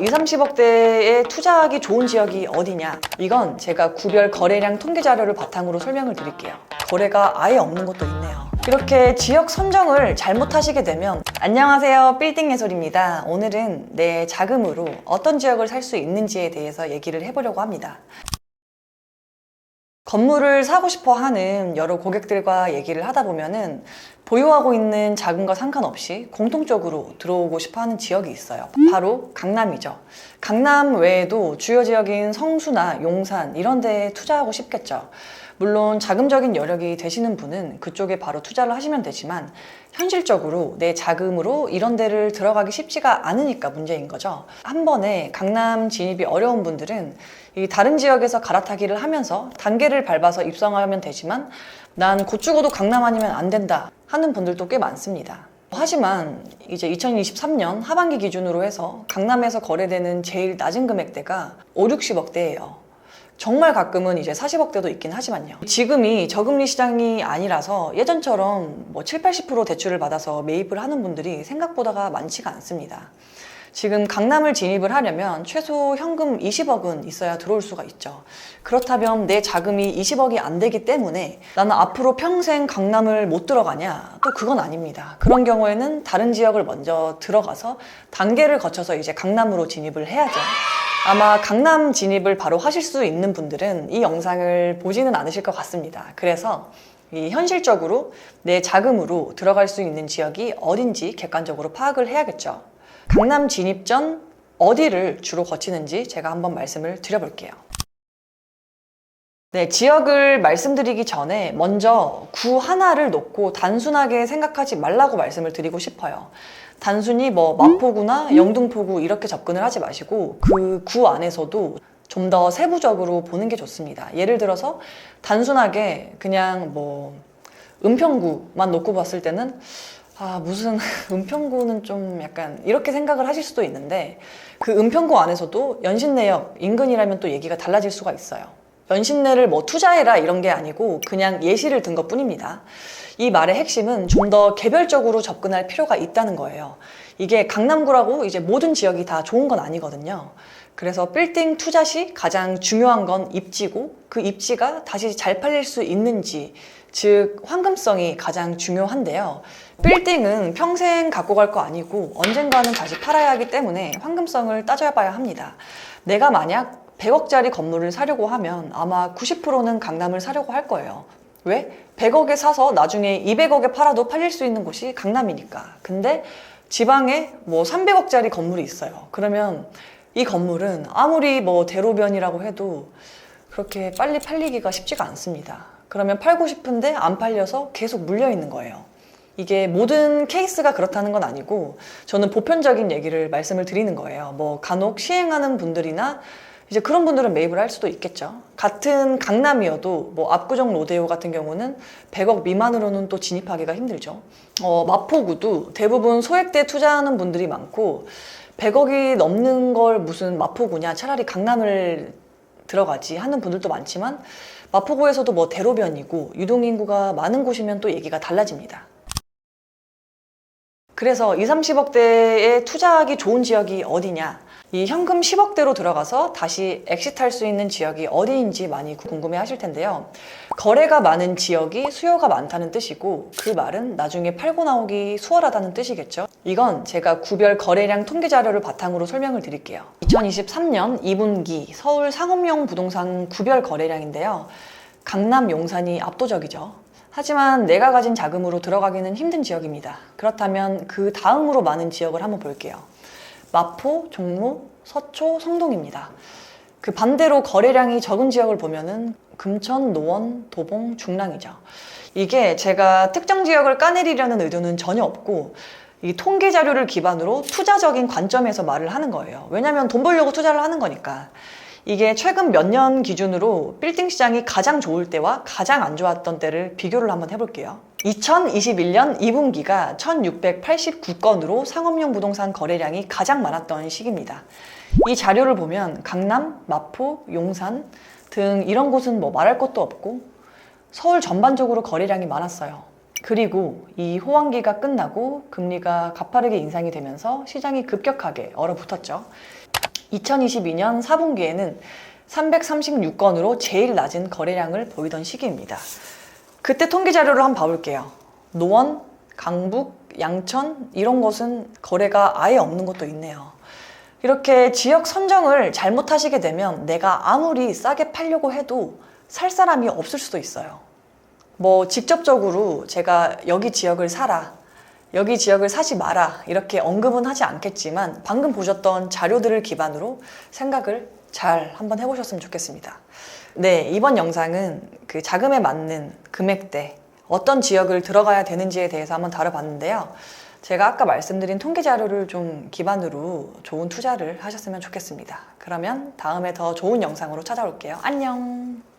2, 30억대에 투자하기 좋은 지역이 어디냐? 이건 제가 구별 거래량 통계 자료를 바탕으로 설명을 드릴게요. 거래가 아예 없는 곳도 있네요. 이렇게 지역 선정을 잘못하시게 되면 안녕하세요 빌딩 예솔입니다. 오늘은 내 자금으로 어떤 지역을 살 수 있는지에 대해서 얘기를 해보려고 합니다. 건물을 사고 싶어 하는 여러 고객들과 얘기를 하다 보면은 보유하고 있는 자금과 상관없이 공통적으로 들어오고 싶어 하는 지역이 있어요. 바로 강남이죠. 강남 외에도 주요 지역인 성수나 용산 이런 데에 투자하고 싶겠죠. 물론 자금적인 여력이 되시는 분은 그쪽에 바로 투자를 하시면 되지만 현실적으로 내 자금으로 이런 데를 들어가기 쉽지가 않으니까 문제인 거죠. 한 번에 강남 진입이 어려운 분들은 이 다른 지역에서 갈아타기를 하면서 단계를 밟아서 입성하면 되지만 난곧 죽어도 강남 아니면 안 된다 하는 분들도 꽤 많습니다. 하지만 이제 2023년 하반기 기준으로 해서 강남에서 거래되는 제일 낮은 금액대가 5, 60억대예요. 정말 가끔은 이제 40억대도 있긴 하지만요. 지금이 저금리 시장이 아니라서 예전처럼 뭐 7, 80% 대출을 받아서 매입을 하는 분들이 생각보다가 많지가 않습니다. 지금 강남을 진입을 하려면 최소 현금 20억은 있어야 들어올 수가 있죠. 그렇다면 내 자금이 20억이 안 되기 때문에 나는 앞으로 평생 강남을 못 들어가냐? 또 그건 아닙니다. 그런 경우에는 다른 지역을 먼저 들어가서 단계를 거쳐서 이제 강남으로 진입을 해야죠. 아마 강남 진입을 바로 하실 수 있는 분들은 이 영상을 보지는 않으실 것 같습니다. 그래서 이 현실적으로 내 자금으로 들어갈 수 있는 지역이 어딘지 객관적으로 파악을 해야겠죠. 강남 진입 전 어디를 주로 거치는지 제가 한번 말씀을 드려볼게요. 네, 지역을 말씀드리기 전에 먼저 구 하나를 놓고 단순하게 생각하지 말라고 말씀을 드리고 싶어요. 단순히 뭐 마포구나 영등포구 이렇게 접근을 하지 마시고 그 구 안에서도 좀 더 세부적으로 보는 게 좋습니다. 예를 들어서 단순하게 그냥 뭐 은평구만 놓고 봤을 때는 아, 무슨 은평구는 좀 약간 이렇게 생각을 하실 수도 있는데 그 은평구 안에서도 연신내역 인근이라면 또 얘기가 달라질 수가 있어요. 연신내를 뭐 투자해라 이런 게 아니고 그냥 예시를 든 것 뿐입니다. 이 말의 핵심은 좀 더 개별적으로 접근할 필요가 있다는 거예요. 이게 강남구라고 이제 모든 지역이 다 좋은 건 아니거든요. 그래서 빌딩 투자 시 가장 중요한 건 입지고 그 입지가 다시 잘 팔릴 수 있는지 즉 황금성이 가장 중요한데요. 빌딩은 평생 갖고 갈 거 아니고 언젠가는 다시 팔아야 하기 때문에 황금성을 따져봐야 합니다. 내가 만약 100억짜리 건물을 사려고 하면 아마 90%는 강남을 사려고 할 거예요. 왜? 100억에 사서 나중에 200억에 팔아도 팔릴 수 있는 곳이 강남이니까. 근데 지방에 뭐 300억짜리 건물이 있어요. 그러면 이 건물은 아무리 뭐 대로변이라고 해도 그렇게 빨리 팔리기가 쉽지가 않습니다. 그러면 팔고 싶은데 안 팔려서 계속 물려 있는 거예요. 이게 모든 케이스가 그렇다는 건 아니고 저는 보편적인 얘기를 말씀을 드리는 거예요. 뭐 간혹 시행하는 분들이나 이제 그런 분들은 매입을 할 수도 있겠죠. 같은 강남이어도 뭐 압구정 로데오 같은 경우는 100억 미만으로는 또 진입하기가 힘들죠. 어, 마포구도 대부분 소액대 투자하는 분들이 많고 100억이 넘는 걸 무슨 마포구냐 차라리 강남을 들어가지 하는 분들도 많지만 마포구에서도 뭐 대로변이고 유동인구가 많은 곳이면 또 얘기가 달라집니다. 그래서 2, 30억대에 투자하기 좋은 지역이 어디냐? 이 현금 10억대로 들어가서 다시 엑시트할 수 있는 지역이 어디인지 많이 궁금해 하실 텐데요. 거래가 많은 지역이 수요가 많다는 뜻이고 그 말은 나중에 팔고 나오기 수월하다는 뜻이겠죠. 이건 제가 구별 거래량 통계 자료를 바탕으로 설명을 드릴게요. 2023년 2분기 서울 상업용 부동산 구별 거래량인데요. 강남 용산이 압도적이죠. 하지만 내가 가진 자금으로 들어가기는 힘든 지역입니다. 그렇다면 그 다음으로 많은 지역을 한번 볼게요. 마포, 종로, 서초, 성동입니다. 그 반대로 거래량이 적은 지역을 보면은 금천, 노원, 도봉, 중랑이죠. 이게 제가 특정 지역을 까내리려는 의도는 전혀 없고 이 통계 자료를 기반으로 투자적인 관점에서 말을 하는 거예요. 왜냐하면 돈 벌려고 투자를 하는 거니까. 이게 최근 몇 년 기준으로 빌딩 시장이 가장 좋을 때와 가장 안 좋았던 때를 비교를 한번 해볼게요. 2021년 2분기가 1689건으로 상업용 부동산 거래량이 가장 많았던 시기입니다. 이 자료를 보면 강남, 마포, 용산 등 이런 곳은 뭐 말할 것도 없고 서울 전반적으로 거래량이 많았어요. 그리고 이 호황기가 끝나고 금리가 가파르게 인상이 되면서 시장이 급격하게 얼어붙었죠. 2022년 4분기에는 336건으로 제일 낮은 거래량을 보이던 시기입니다. 그때 통계 자료를 한번 봐볼게요. 노원, 강북, 양천 이런 곳은 거래가 아예 없는 것도 있네요. 이렇게 지역 선정을 잘못하시게 되면 내가 아무리 싸게 팔려고 해도 살 사람이 없을 수도 있어요. 뭐 직접적으로 제가 여기 지역을 사라, 여기 지역을 사지 마라 이렇게 언급은 하지 않겠지만 방금 보셨던 자료들을 기반으로 생각을 잘 한번 해보셨으면 좋겠습니다. 네, 이번 영상은 그 자금에 맞는 금액대, 어떤 지역을 들어가야 되는지에 대해서 한번 다뤄봤는데요. 제가 아까 말씀드린 통계 자료를 좀 기반으로 좋은 투자를 하셨으면 좋겠습니다. 그러면 다음에 더 좋은 영상으로 찾아올게요. 안녕!